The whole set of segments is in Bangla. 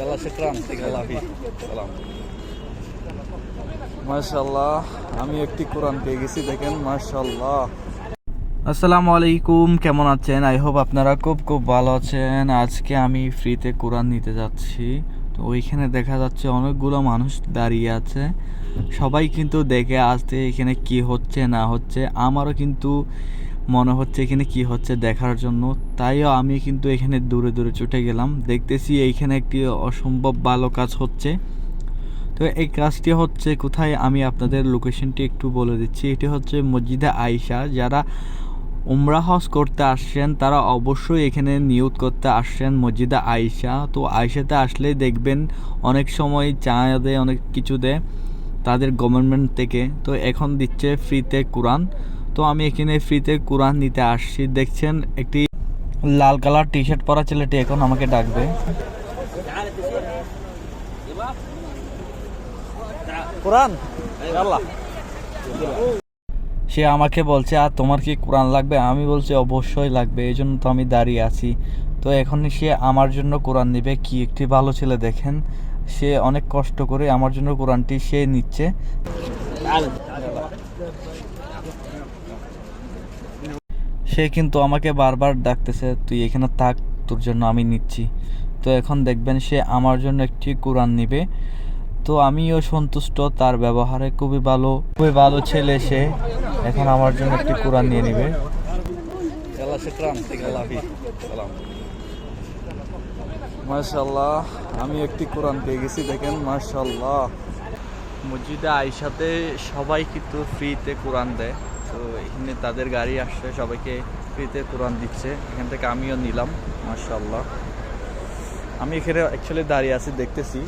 يلا شكرا يعطيك الله فيك سلام মাশাল্লাহ আমি একটি কোরআন পেয়ে গেছি দেখেন মাশাল্লাহ আসসালামু আলাইকুম কেমন আছেন আই হোপ আপনারা খুব খুব ভালো আছেন আজকে আমি ফ্রিতে কোরআন নিতে যাচ্ছি তো ওইখানে দেখা যাচ্ছে অনেকগুলো মানুষ দাঁড়িয়ে আছে সবাই কিন্তু দেখে আসতে এখানে কি হচ্ছে না হচ্ছে আমারও কিন্তু মনে হচ্ছে এখানে কি হচ্ছে দেখার জন্য। তাইও আমি কিন্তু এখানে দূরে দূরে ছুটে গেলাম। দেখতেছি এইখানে একটি অসম্ভব ভালো কাজ হচ্ছে। তো এই কাজটি হচ্ছে কোথায় আমি আপনাদের লোকেশনটি একটু বলে দিচ্ছি। এটি হচ্ছে মসজিদে আয়সা যারা উমরা হজ করতে আসছেন, তারা অবশ্যই এখানে নিয়োগ করতে আসছেন মসজিদে আয়সা তো আয়সাতে আসলে দেখবেন অনেক সময় চা দেয় অনেক কিছু দেয় তাদের গভর্নমেন্ট থেকে। তো এখন দিচ্ছে ফ্রিতে কোরআন। তো আমি এখানে ফ্রিতে কোরআন নিতে আসছি। দেখছেন একটি লাল কালার টি শার্ট পরা ছেলেটি এখন আমাকে ডাকবে। কোরআন? সে আমাকে বলছে আর তোমার কি কোরআন লাগবে? আমি বলছি অবশ্যই লাগবে এই জন্য তো আমি দাঁড়িয়ে আছি। তো এখন সে আমার জন্য কোরআন নেবে। কি একটি ভালো ছেলে দেখেন সে অনেক কষ্ট করে আমার জন্য কোরআনটি সে নিচ্ছে। সে কিন্তু আমাকে বারবার ডাকতেছে, তুই এখানে থাক, তোর জন্য আমি নিচ্ছি। তো এখন দেখবেন সে আমার জন্য একটি কোরআন নিবে। তো আমিও সন্তুষ্ট, তার ব্যবহারে খুবই ভালো খুবই ভালো ছেলে সে। এখন আমার জন্য একটি কোরআন নিয়ে নিবে। মাশাল্লাহ আমি একটি কোরআন পেয়ে গেছি, দেখেন মাশাল্লাহ মসজিদে আইসাতে সবাই কিন্তু ফ্রিতে কোরআন দেয়। তো এখানে তাদের গাড়ি আসছে, সবাইকে ফ্রিতে কোরআন দিচ্ছে। এখান থেকে আমিও নিলাম মাশাল্লাহ আমি এখানে অ্যাকচুয়ালি দাঁড়িয়ে আছি, দেখতেছি।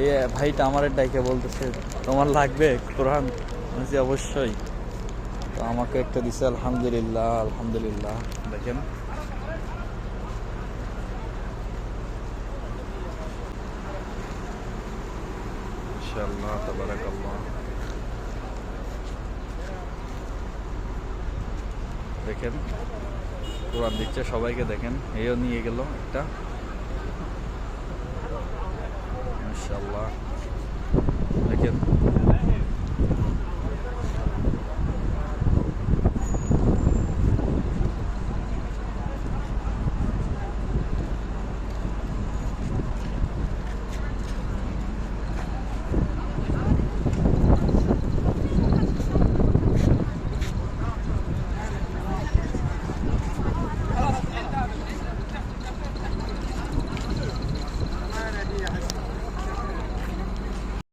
এই ভাইটা আমার ডাইকে বলতেছে, তোমার লাগবে কোরআন? অবশ্যই। তো আমাকে একটা দিছে, আলহামদুলিল্লাহ আলহামদুলিল্লাহ। দেখেন। ইনশাআল্লাহ তাবারাকাল্লাহ। দেখেন কোরআন দিচ্ছে সবাইকে দেখেন এও নিয়ে গেল একটা। মাশাআল্লাহ দেখেন